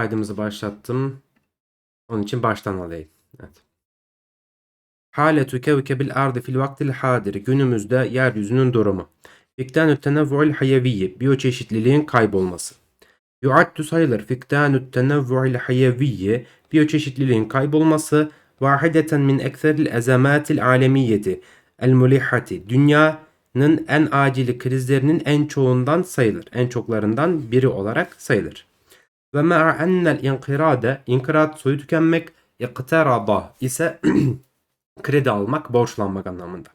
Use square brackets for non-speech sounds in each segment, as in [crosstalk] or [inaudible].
Kaydımızı başlattım. Onun için baştan alayım. Evet. Haletu kevkebil ardı fil vaktil hadir. Günümüzde yeryüzünün durumu. Fiktanü tenevvu'il hayeviyyi. Biyoçeşitliliğin kaybolması. Yuaddu sayılır. Fiktanü tenevvu'il hayeviyyi. Biyoçeşitliliğin kaybolması. Vahideten min ekseril ezematil alemiyeti. El mulihati. Dünyanın en acili krizlerinin en çoğundan sayılır. En çoklarından biri olarak sayılır. Ve ma'a ennel inkirade, inkirat soyu tükenmek, ikterada ise [clears throat] kredi almak, borçlanmak anlamında.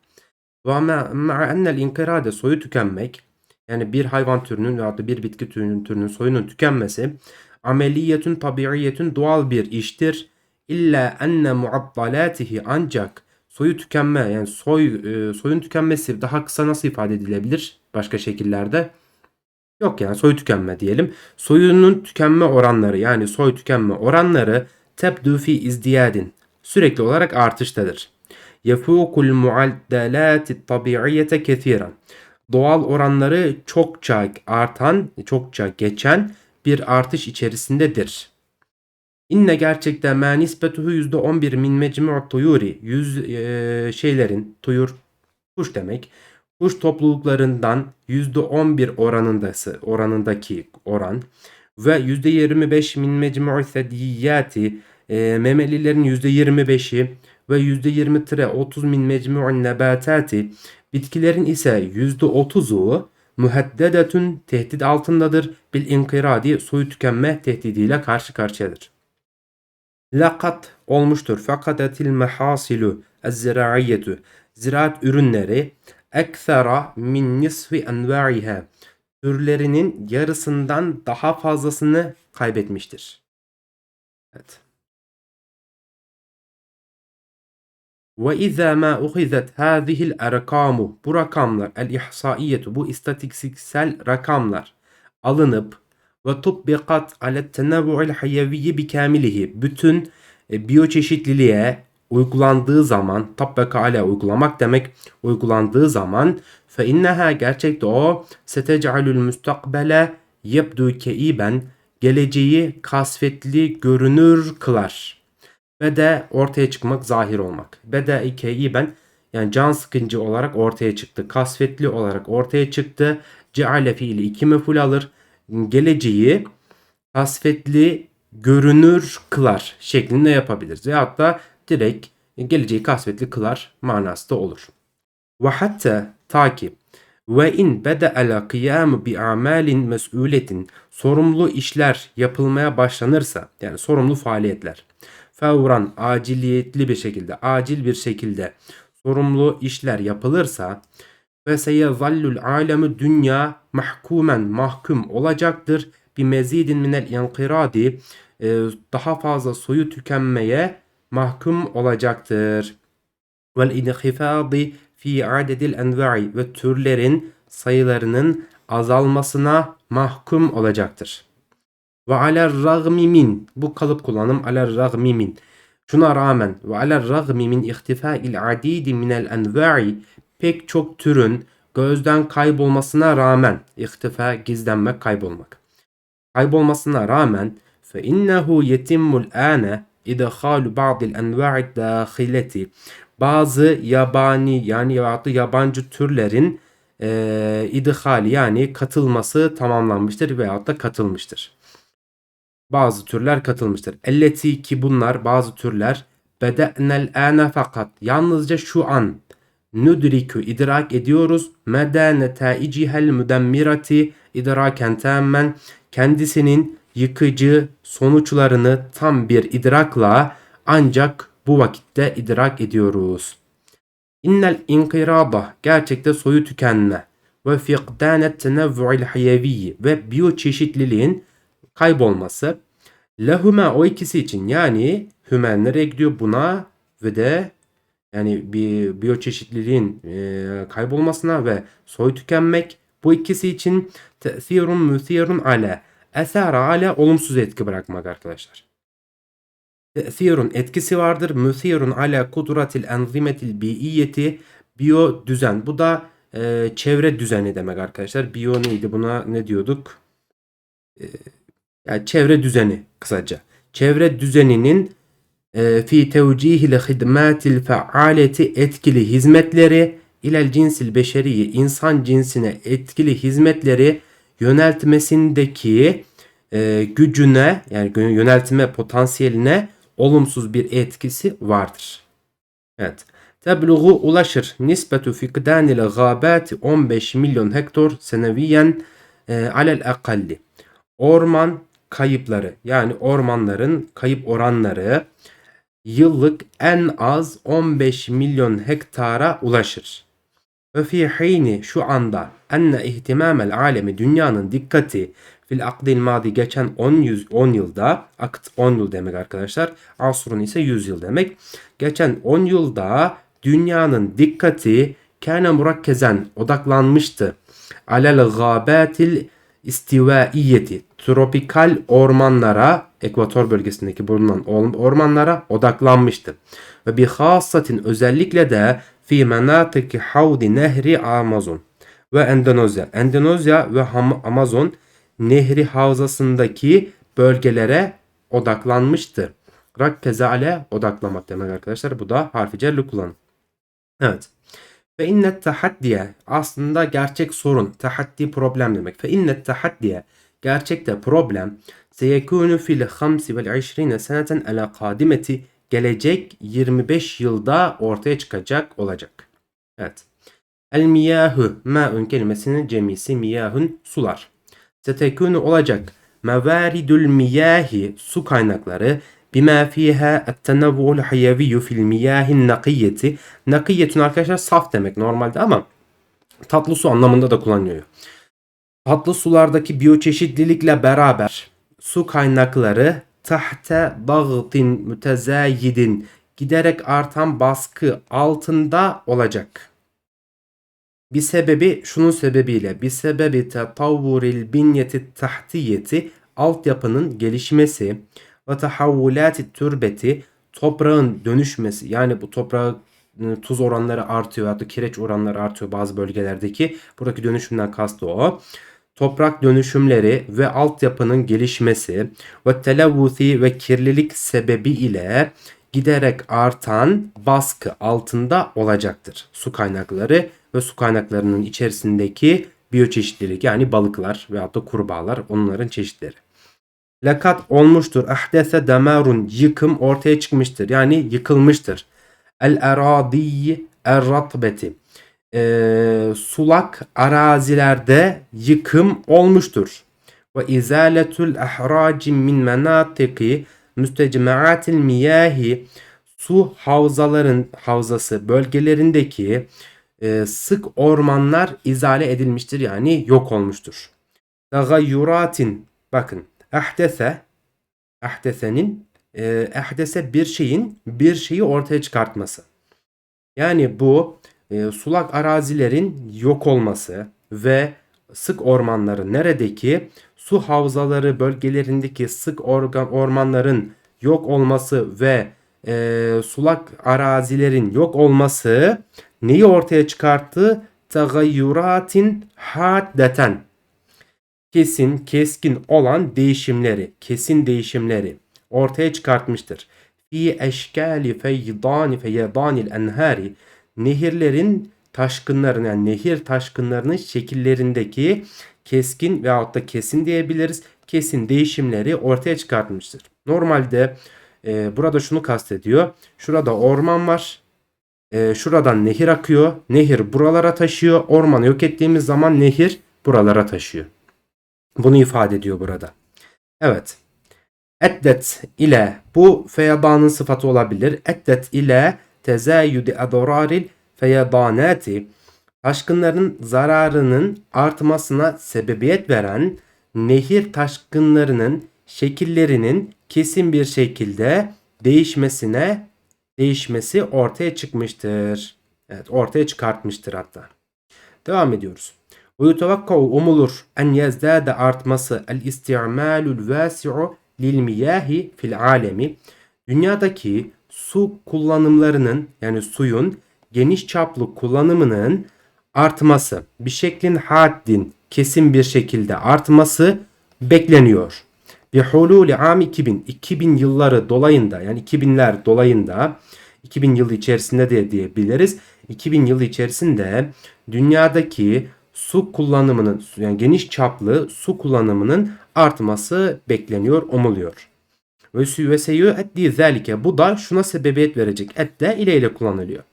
Ve ma'a ennel inkirade soyu tükenmek, yani bir hayvan türünün veya da bir bitki türünün, türünün soyunun tükenmesi, ameliyetün tabiiyetün doğal bir iştir. İlla enne muaddalatihi ancak soyu tükenme yani soy e, soyun tükenmesi daha kısa nasıl ifade edilebilir başka şekillerde? Yok yani soy tükenme diyelim. Soyunun tükenme oranları yani soy tükenme oranları tebdü izdiyadin sürekli olarak artıştadır. Yefukul muaddalati tabiiyete kethiren. Doğal oranları çokça artan, çokça geçen bir artış içerisindedir. İnne gerçekte ma nisbetuhu %11 min mecmu'ut tuyuri. Yüz e, şeylerin, tuyur kuş demek. Kuş topluluklarından %11 oranındası, oranındaki oran ve %25 min mecmu'u sediyati e, memelilerin %25'i ve %20 tire 30 min mecmu'un nebatati bitkilerin ise %30'u müheddedetün tehdit altındadır. Bil inkiradi soyu tükenme tehdidiyle karşı karşıyadır. Lakat olmuştur. Fakat etil mehasilu ez-ziraiyetu ziraat ürünleri ekthera min nisfi enva'iha türlerinin yarısından daha fazlasını kaybetmiştir. Evet. Ve izâ mâ uhizet hâzihil erkamu bu rakamlar el ihsaiyetu bu istatistiksel rakamlar alınıp ve tutbikat alet tenevvu'il hayeviyyi bikamilihi bütün e, biyoçeşitliliğe uygulandığı zaman tabbeka ale uygulamak demek uygulandığı zaman fe inneha gerçekte o setec'alul müstakbele yebdu keiben geleceği kasvetli görünür kılar. Ve de ortaya çıkmak zahir olmak. Bede keiben yani can sıkıncı olarak ortaya çıktı. Kasvetli olarak ortaya çıktı. Ceale fiili iki meful alır. Geleceği kasvetli görünür kılar şeklinde yapabiliriz. Veyahut da direkt geleceği kasvetli kılar manası da olur. Ve hatta ta ki ve in bede'el kıyam bi amalin mes'uletin sorumlu işler yapılmaya başlanırsa yani sorumlu faaliyetler fevran aciliyetli bir şekilde acil bir şekilde sorumlu işler yapılırsa ve seyezallul alemi dünya mahkumen mahkum olacaktır bir mezidin minel inkiradi e, daha fazla soyu tükenmeye mahkum olacaktır. Vel inhifadi fi adedil enva'i ve türlerin sayılarının azalmasına mahkum olacaktır. Ve aler ragmi min bu kalıp kullanım aler ragmi min. Şuna rağmen ve aler ragmi min ihtifa'il adidi minel enva'i pek çok türün gözden kaybolmasına rağmen ihtifa gizlenmek kaybolmak. Kaybolmasına rağmen fe innehu yetimmul ane idhalu ba'dil enva'i dahileti bazı yabani yani yabancı türlerin e, idhali yani katılması tamamlanmıştır veyahut da katılmıştır. Bazı türler katılmıştır. Elleti ki bunlar bazı türler bede'nel ane fakat yalnızca şu an nudriku idrak ediyoruz. Meda netaicihel müdemmirati idraken tamamen kendisinin yıkıcı sonuçlarını tam bir idrakla ancak bu vakitte idrak ediyoruz. İnnel inkirada gerçekte soyu tükenme ve fiqdanet tenevvu'il hayeviyyi ve biyoçeşitliliğin kaybolması lehuma o ikisi için yani hümen nereye gidiyor buna ve de yani bir biyoçeşitliliğin e, kaybolmasına ve soy tükenmek bu ikisi için tesirun müsirun ale eser ale olumsuz etki bırakmak arkadaşlar. Tesirun etkisi vardır. Müsirun ala kudratil enzimetil biiyeti biyo düzen. Bu da e, çevre düzeni demek arkadaşlar. Biyo neydi buna ne diyorduk? E, Yani çevre düzeni kısaca. Çevre düzeninin e, fi tevcihil hidmatil faaleti etkili hizmetleri ilel cinsil beşeriyi insan cinsine etkili hizmetleri yöneltmesindeki e, gücüne yani yöneltme potansiyeline olumsuz bir etkisi vardır. Evet. Tebluğu ulaşır. Nisbetu fikdanil gâbâti 15 milyon hektar seneviyen e, alel akalli. Orman kayıpları yani ormanların kayıp oranları yıllık en az 15 milyon hektara ulaşır. Ve fi hini şu anda enne ihtimamel alemi dünyanın dikkati fil akdil madi geçen 10, 100, 10 yılda akt 10 yıl demek arkadaşlar. Asrun ise 100 yıl demek. Geçen 10 yılda dünyanın dikkati kâne murakkezen odaklanmıştı. Alel gâbâtil istivaiyeti tropikal ormanlara ekvator bölgesindeki bulunan ormanlara odaklanmıştı. Ve bir hasatin özellikle de fi menatiki havdi nehri Amazon ve Endonezya. Endonezya ve Amazon nehri havzasındaki bölgelere odaklanmıştı. Rakkeze ale odaklamak demek arkadaşlar. Bu da harfi cerli kullanım. Evet. Fe innet tahaddiye aslında gerçek sorun, tahaddi problem demek. Fe innet tahaddiye gerçekte problem seyekunu fil 5 vel 20 seneten ala kadimeti gelecek 25 yılda ortaya çıkacak olacak. Evet. El miyahu ma'un kelimesinin cemisi miyahun sular. Setekunu olacak. Mevaridul miyahi su kaynakları bima fiha et-tenavvu'ul hayaviyyu fil miyahin nakiyeti. Nakiyetun arkadaşlar saf demek normalde ama tatlı su anlamında da kullanılıyor. Tatlı sulardaki biyoçeşitlilikle beraber su kaynakları tahte dağıtin mütezayidin giderek artan baskı altında olacak. Bir sebebi şunun sebebiyle bir sebebi tetavvuril binyeti tahtiyeti altyapının gelişmesi ve tahavvulati türbeti toprağın dönüşmesi yani bu toprağı ıı, tuz oranları artıyor hatta kireç oranları artıyor bazı bölgelerdeki. Buradaki dönüşümden kastı o. Toprak dönüşümleri ve altyapının gelişmesi ve televvuzi ve kirlilik sebebi ile giderek artan baskı altında olacaktır. Su kaynakları ve su kaynaklarının içerisindeki biyoçeşitlilik yani balıklar ve hatta kurbağalar onların çeşitleri. Lakat olmuştur. Ahdese damarun yıkım ortaya çıkmıştır. Yani yıkılmıştır. El eradiyi erratbeti. Ee, sulak arazilerde yıkım olmuştur. Ve izaletul ahraci min menatiki müstecmaatil miyahi su havzaların havzası bölgelerindeki e, sık ormanlar izale edilmiştir yani yok olmuştur. Tagayyuratin bakın ahdese ahdesenin e, bir şeyin bir şeyi ortaya çıkartması. Yani bu e, sulak arazilerin yok olması ve sık ormanların neredeki su havzaları bölgelerindeki sık organ ormanların yok olması ve e, sulak arazilerin yok olması neyi ortaya çıkarttı? Tagayyuratin haddeten kesin, keskin olan değişimleri, kesin değişimleri ortaya çıkartmıştır. Fi eşkali feydani feyedanil enhari nehirlerin taşkınların yani nehir taşkınlarının şekillerindeki keskin veyahut da kesin diyebiliriz. Kesin değişimleri ortaya çıkartmıştır. Normalde e, burada şunu kastediyor. Şurada orman var. E, şuradan nehir akıyor. Nehir buralara taşıyor. Ormanı yok ettiğimiz zaman nehir buralara taşıyor. Bunu ifade ediyor burada. Evet. Eddet ile bu feyadanın sıfatı olabilir. Eddet ile tezayyüdi adraril feyadanati taşkınların zararının artmasına sebebiyet veren nehir taşkınlarının şekillerinin kesin bir şekilde değişmesine değişmesi ortaya çıkmıştır. Evet ortaya çıkartmıştır hatta. Devam ediyoruz. Yutevakkavu umulur en yezdade artması el isti'malul vasi'u lil miyahi fil alemi. Dünyadaki su kullanımlarının yani suyun geniş çaplı kullanımının artması bir şeklin haddin kesin bir şekilde artması bekleniyor. Bihululi am 2000 2000 yılları dolayında yani 2000'ler dolayında 2000 yılı içerisinde de diyebiliriz. 2000 yılı içerisinde dünyadaki su kullanımının yani geniş çaplı su kullanımının artması bekleniyor, umuluyor. Ve süveseyu ettiği zelike bu da şuna sebebiyet verecek. Et ile ile kullanılıyor.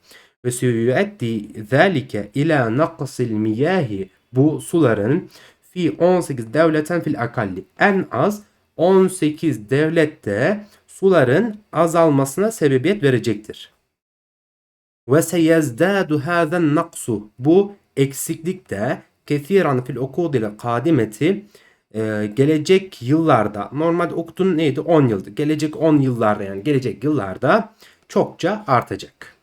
Ve süveseyu ettiği zelike ila naksil miyahi bu suların fi 18 devleten fil akalli en az 18 devlette suların azalmasına sebebiyet verecektir. Ve seyezdadu hazen naksu bu eksiklik de kethiran fil ukudil kadimeti e, gelecek yıllarda normalde okutun neydi? 10 yıldı. Gelecek 10 yıllarda yani gelecek yıllarda çokça artacak.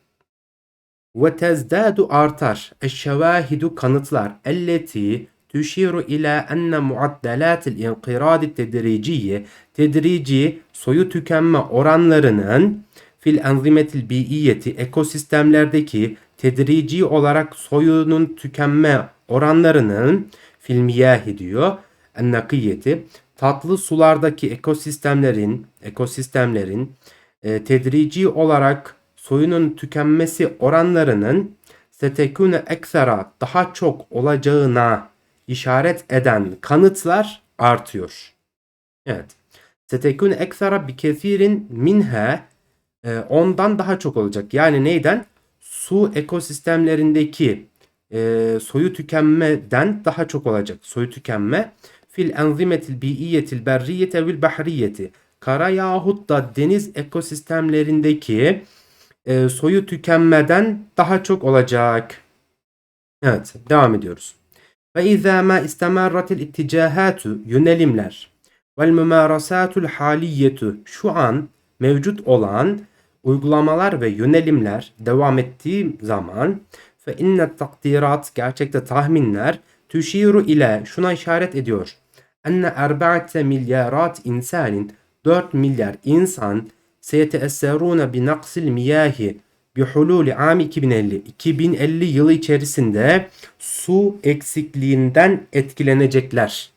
Ve tezdadu artar. Eşşevahidu kanıtlar. elleti tüşiru ila enne muaddalatil inqiradi tedriciye tedrici soyu tükenme oranlarının fil enzimetil biiyeti ekosistemlerdeki tedrici olarak soyunun tükenme oranlarının fil miyahi diyor ennakiyeti tatlı sulardaki ekosistemlerin ekosistemlerin e, tedrici olarak soyunun tükenmesi oranlarının setekune eksera daha çok olacağına işaret eden kanıtlar artıyor. Evet. Setekune eksera bi kefirin minha e, ondan daha çok olacak. Yani neyden? Su ekosistemlerindeki e, soyu tükenmeden daha çok olacak. Soyu tükenme fil enzimetil biiyetil berriyete vel bahriyeti kara yahut da deniz ekosistemlerindeki e, soyu tükenmeden daha çok olacak. Evet devam ediyoruz. Ve izâ mâ istemerratil itticâhâtu yönelimler vel mümârasâtul haliyetu şu an mevcut olan uygulamalar ve yönelimler devam ettiği zaman fe inne takdirat gerçekte tahminler tüşiru ile şuna işaret ediyor. Enne erba'te milyarat insanin 4 milyar insan seyeteesserune bi naksil miyahi bi hululi am 2050 2050 yılı içerisinde su eksikliğinden etkilenecekler.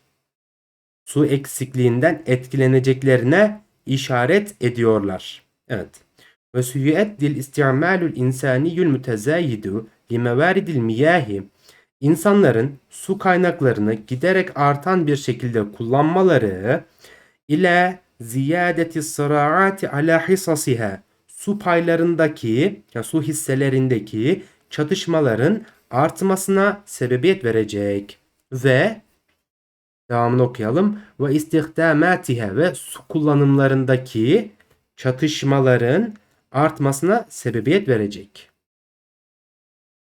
Su eksikliğinden etkileneceklerine işaret ediyorlar. Evet. Ve süyüeddil isti'malul insaniyül mütezayidu li mevaridil miyahi insanların su kaynaklarını giderek artan bir şekilde kullanmaları ile ziyadeti sıraati ala hisasiha su paylarındaki ya su hisselerindeki çatışmaların artmasına sebebiyet verecek ve devamını okuyalım ve istihdamatiha ve su kullanımlarındaki çatışmaların artmasına sebebiyet verecek.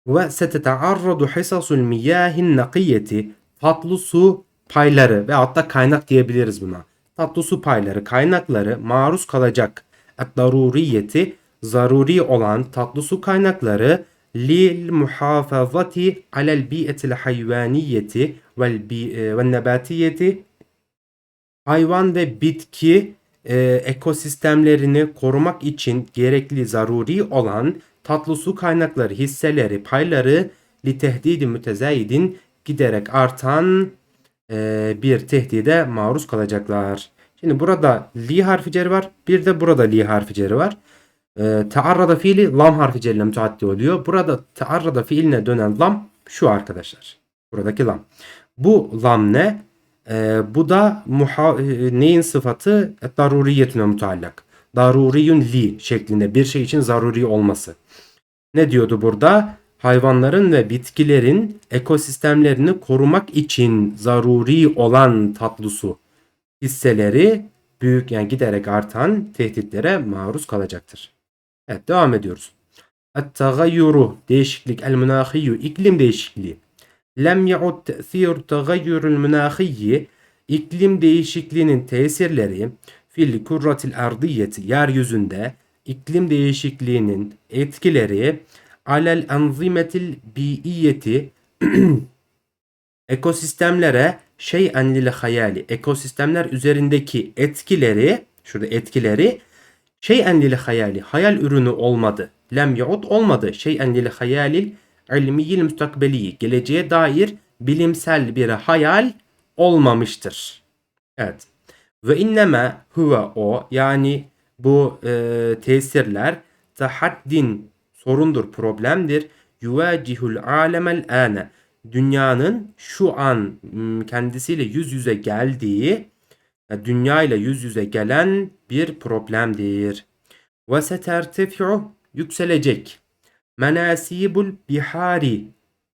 Ve setetearradu hisasul miyahin nakiyeti tatlı su payları ve hatta kaynak diyebiliriz buna. Tatlı su payları, kaynakları maruz kalacak. Et-daruriyeti zaruri olan tatlı su kaynakları lil muhafazati alel bi'etil hayvaniyeti vel, bi, e, vel nebatiyeti hayvan ve bitki e, ekosistemlerini korumak için gerekli zaruri olan tatlı su kaynakları, hisseleri, payları li tehdidi mütezayidin giderek artan e, bir tehdide maruz kalacaklar. Şimdi burada li harfi ceri var. Bir de burada li harfi ceri var. E, taarrada fiili lam harfi ceriyle müteaddi oluyor. Burada taarrada fiiline dönen lam şu arkadaşlar. Buradaki lam. Bu lam ne? E, bu da muha, e, neyin sıfatı? Daruriyetüne mutallak. Daruriyun li şeklinde bir şey için zaruri olması. Ne diyordu burada? Hayvanların ve bitkilerin ekosistemlerini korumak için zaruri olan tatlı su hisseleri büyük yani giderek artan tehditlere maruz kalacaktır. Evet devam ediyoruz. Et-tagayyuru değişiklik el-münahiyyu iklim değişikliği. Lem ya'ud te'thir tagayyurul münahiyyi iklim değişikliğinin tesirleri fil kurratil ardiyeti yeryüzünde iklim değişikliğinin etkileri alel enzimetil biiyeti [clears throat] ekosistemlere şeyen lil hayali ekosistemler üzerindeki etkileri şurada etkileri şeyen lil hayali hayal ürünü olmadı. Lem yaud olmadı. Şeyen lil hayalil ilmiyil müstakbeli geleceğe dair bilimsel bir hayal olmamıştır. Evet. Ve innema huve o yani bu e, tesirler tahaddin sorundur, problemdir. Yuvacihul alemel ane dünyanın şu an kendisiyle yüz yüze geldiği e, dünya ile yüz yüze gelen bir problemdir. Ve setertefi'u yükselecek. Menasibul bihari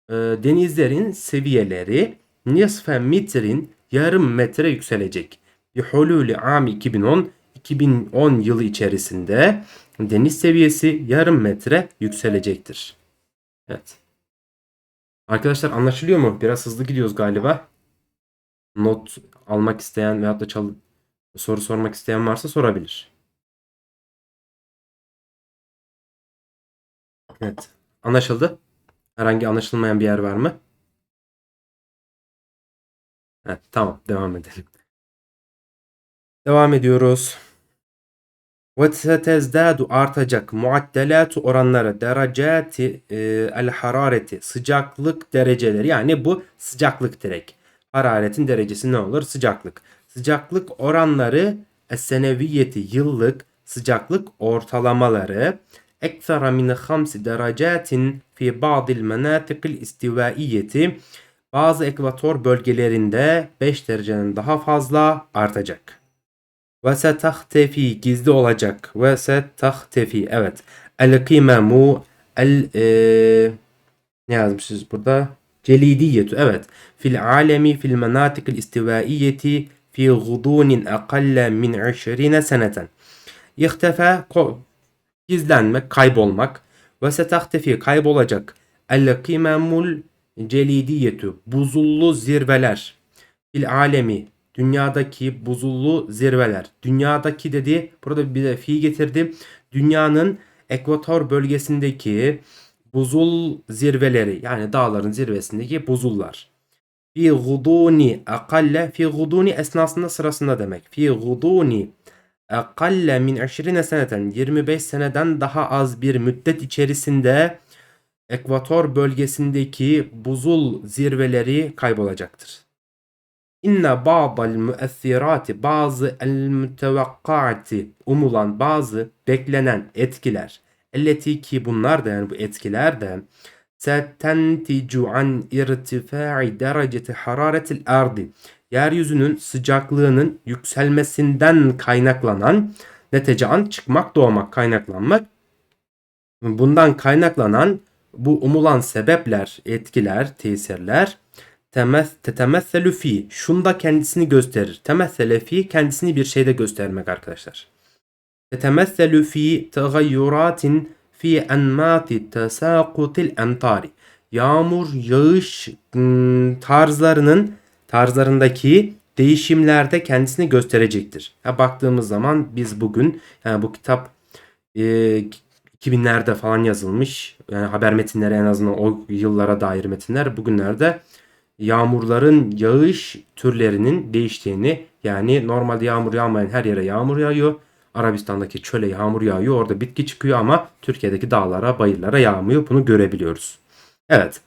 e, denizlerin seviyeleri nisfe metrin yarım metre yükselecek. Bir hululi am 2010 2010 yılı içerisinde deniz seviyesi yarım metre yükselecektir. Evet. Arkadaşlar anlaşılıyor mu? Biraz hızlı gidiyoruz galiba. Not almak isteyen veyahut da çal soru sormak isteyen varsa sorabilir. Evet. Anlaşıldı. Herhangi anlaşılmayan bir yer var mı? Evet, tamam devam edelim. Devam ediyoruz. Ve tezdadu artacak muaddelatu oranları derecati e, el harareti sıcaklık dereceleri yani bu sıcaklık direkt. Hararetin derecesi ne olur? Sıcaklık. Sıcaklık oranları es-seneviyeti yıllık sıcaklık ortalamaları ekthara min 5 derecatin fi ba'dil menatikil istivaiyeti bazı ekvator bölgelerinde 5 dereceden daha fazla artacak. Ve setahtefi gizli olacak. Ve setahtefi evet. El kıymemu el e, ne yazmışız burada? Celidiyetu evet. Fil alemi fil menatikil istivaiyeti fi gudunin akalle min 20 seneten. İhtefe gizlenmek, kaybolmak. Ve setahtefi kaybolacak. El kıymemul celidiyetu buzullu zirveler. Fil alemi dünyadaki buzullu zirveler. Dünyadaki dedi burada bir de fi getirdim. Dünyanın ekvator bölgesindeki buzul zirveleri yani dağların zirvesindeki buzullar. Fi guduni akalle fi guduni esnasında sırasında demek. Fi guduni akalle min 20 seneten 25 seneden daha az bir müddet içerisinde ekvator bölgesindeki buzul zirveleri kaybolacaktır. İnne ba'dal müessirati bazı el mütevakkaati umulan bazı beklenen etkiler. Elleti ki bunlar da yani bu etkiler de setenticu an irtifa'i dereceti hararetil ardi. Yeryüzünün sıcaklığının yükselmesinden kaynaklanan netecan çıkmak doğmak kaynaklanmak. Bundan kaynaklanan bu umulan sebepler, etkiler, tesirler tetemesselu fi şunda kendisini gösterir. Temessele fi kendisini bir şeyde göstermek arkadaşlar. Tetemesselu fi tegayyuratin fi enmati tesakutil entari. Yağmur yağış ıı, tarzlarının tarzlarındaki değişimlerde kendisini gösterecektir. Ya baktığımız zaman biz bugün yani bu kitap e, 2000'lerde falan yazılmış. Yani haber metinleri en azından o yıllara dair metinler bugünlerde yağmurların yağış türlerinin değiştiğini yani normalde yağmur yağmayan her yere yağmur yağıyor. Arabistan'daki çöle yağmur yağıyor. Orada bitki çıkıyor ama Türkiye'deki dağlara, bayırlara yağmıyor. Bunu görebiliyoruz. Evet.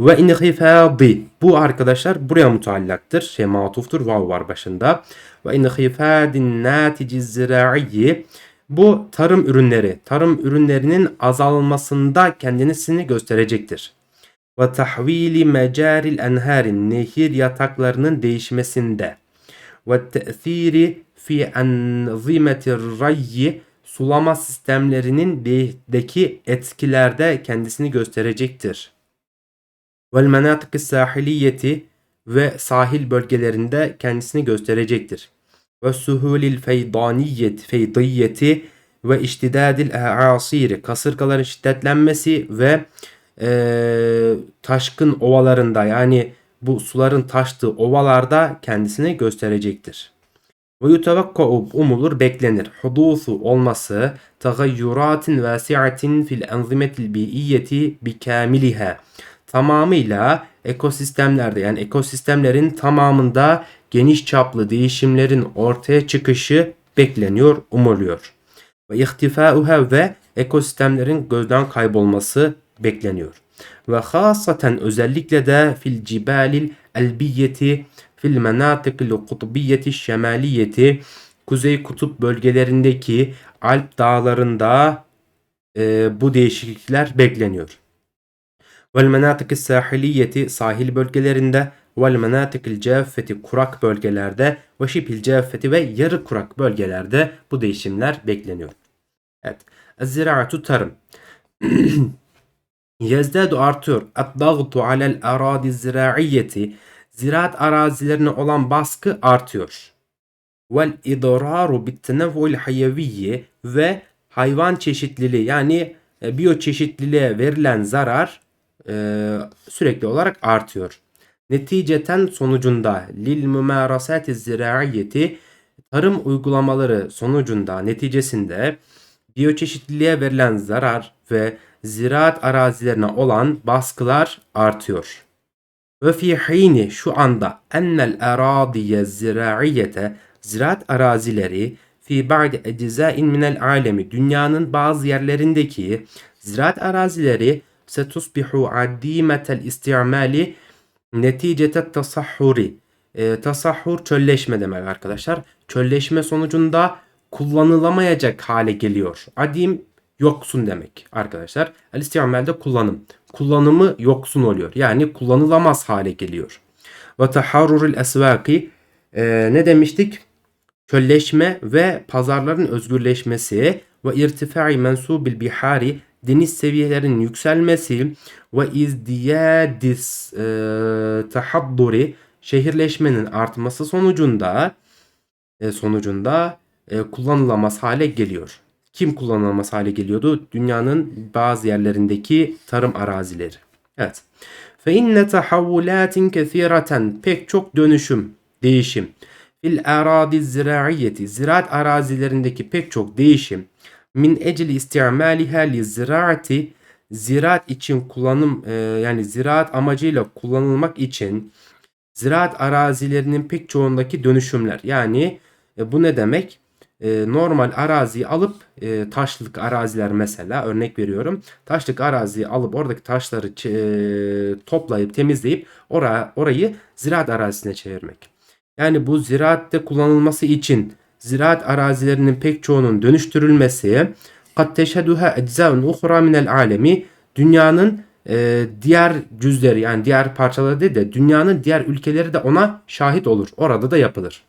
Ve inhifadi. Bu arkadaşlar buraya mutallaktır. Şey matuftur. Vav var başında. Ve inhifadin natici zira'i. Bu tarım ürünleri, tarım ürünlerinin azalmasında kendisini gösterecektir ve tahvili mecaril enharin nehir yataklarının değişmesinde ve te'thiri fi enzimetir rayyi sulama sistemlerinin deki etkilerde kendisini gösterecektir. Vel menatık sahiliyeti ve sahil bölgelerinde kendisini gösterecektir. Ve suhulil feydaniyet feydiyeti ve iştidadil asiri kasırgaların şiddetlenmesi ve e, taşkın ovalarında yani bu suların taştığı ovalarda kendisini gösterecektir. Ve yutevakka'u umulur beklenir. Hudusu olması tagayyuratin vasiatin fil enzimetil bi'iyyeti bikamiliha. Tamamıyla ekosistemlerde yani ekosistemlerin tamamında geniş çaplı değişimlerin ortaya çıkışı bekleniyor, umuluyor. Ve ihtifauha ve ekosistemlerin gözden kaybolması bekleniyor. Ve hasaten özellikle de fil cibalil elbiyeti fil menatikil kutbiyeti şemaliyeti Kuzey kutup bölgelerindeki Alp dağlarında e, bu değişiklikler bekleniyor. Vel menatik sahiliyeti sahil bölgelerinde vel menatikil caffeti kurak bölgelerde ve şibhil caffeti ve yarı kurak bölgelerde bu değişimler bekleniyor. Evet. Ziraatu tarım. [clears throat] Yezdadu artıyor. Ad-dağtu alel aradi ziraiyeti. Ziraat arazilerine olan baskı artıyor. Vel idraru bittenevvul hayaviyye ve hayvan çeşitliliği yani e, biyoçeşitliliğe verilen zarar e, sürekli olarak artıyor. Neticeten sonucunda lil mümerasati ziraiyeti tarım uygulamaları sonucunda neticesinde biyoçeşitliliğe verilen zarar ve ziraat arazilerine olan baskılar artıyor. Ve fi hini şu anda ennel aradiye ziraiyete ziraat arazileri fi ba'di eczain minel alemi dünyanın bazı yerlerindeki ziraat arazileri setusbihu adimetel istimali neticete tasahhuri e, tasahhur çölleşme demek arkadaşlar. Çölleşme sonucunda kullanılamayacak hale geliyor. Adim yoksun demek arkadaşlar. El istimalde kullanım. Kullanımı yoksun oluyor. Yani kullanılamaz hale geliyor. Ve taharrurul esvaki e, ne demiştik? Çölleşme ve pazarların özgürleşmesi ve irtifai mensubil bihari deniz seviyelerinin yükselmesi ve izdiyadis e, tahadduri şehirleşmenin artması sonucunda e, sonucunda e, kullanılamaz hale geliyor. Kim kullanılamaz hale geliyordu? Dünyanın bazı yerlerindeki tarım arazileri. Evet. Fe inne tahavvulatin kesireten pek çok dönüşüm, değişim. Fil aradi ziraiyeti ziraat arazilerindeki pek çok değişim min ecli istimaliha li ziraati ziraat için kullanım e, yani ziraat amacıyla kullanılmak için ziraat arazilerinin pek çoğundaki dönüşümler yani e, bu ne demek? E, normal araziyi alıp e, taşlık araziler mesela örnek veriyorum. Taşlık araziyi alıp oradaki taşları e, toplayıp temizleyip ora, orayı ziraat arazisine çevirmek. Yani bu ziraatte kullanılması için ziraat arazilerinin pek çoğunun dönüştürülmesi kat teşhedüha eczaun uhra minel alemi dünyanın e, diğer cüzleri yani diğer parçaları değil de dünyanın diğer ülkeleri de ona şahit olur. Orada da yapılır.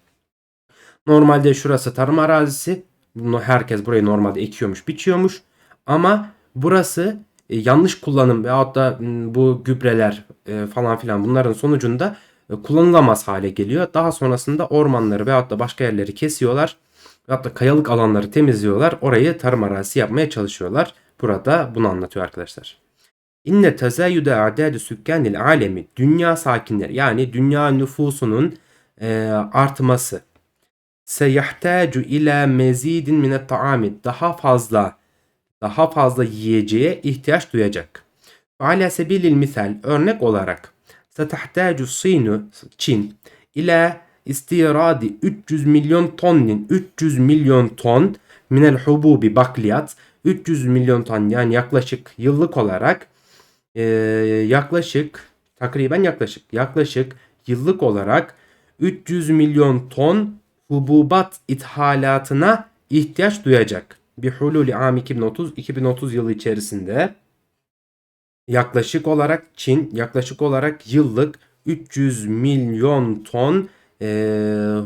Normalde şurası tarım arazisi. Bunu herkes burayı normalde ekiyormuş, biçiyormuş. Ama burası e, yanlış kullanım veyahut da bu gübreler e, falan filan bunların sonucunda e, kullanılamaz hale geliyor. Daha sonrasında ormanları veyahut da başka yerleri kesiyorlar. Veyahut da kayalık alanları temizliyorlar. Orayı tarım arazisi yapmaya çalışıyorlar. Burada bunu anlatıyor arkadaşlar. İnne tezayyüde adedi sükkanil alemi dünya sakinleri yani dünya nüfusunun e, artması seyahtacu ila mezidin minet taami daha fazla daha fazla yiyeceğe ihtiyaç duyacak. Ala sebilil misal örnek olarak setahtacu Sinu Çin ila istiradi 300 milyon tonnin 300 milyon ton minel hububi bakliyat 300 milyon ton yani yaklaşık yıllık olarak e, yaklaşık takriben yaklaşık yaklaşık yıllık olarak 300 milyon ton hububat ithalatına ihtiyaç duyacak. Bir hululi am 2030 2030 yılı içerisinde yaklaşık olarak Çin yaklaşık olarak yıllık 300 milyon ton e,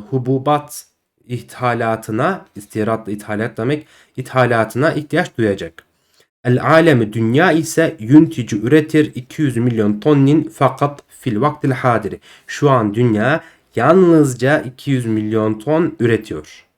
hububat ithalatına, istiratlı ithalat demek, ithalatına ihtiyaç duyacak. El alemi dünya ise yüntici üretir 200 milyon tonnin fakat fil vaktil hadiri. Şu an dünya yalnızca 200 milyon ton üretiyor.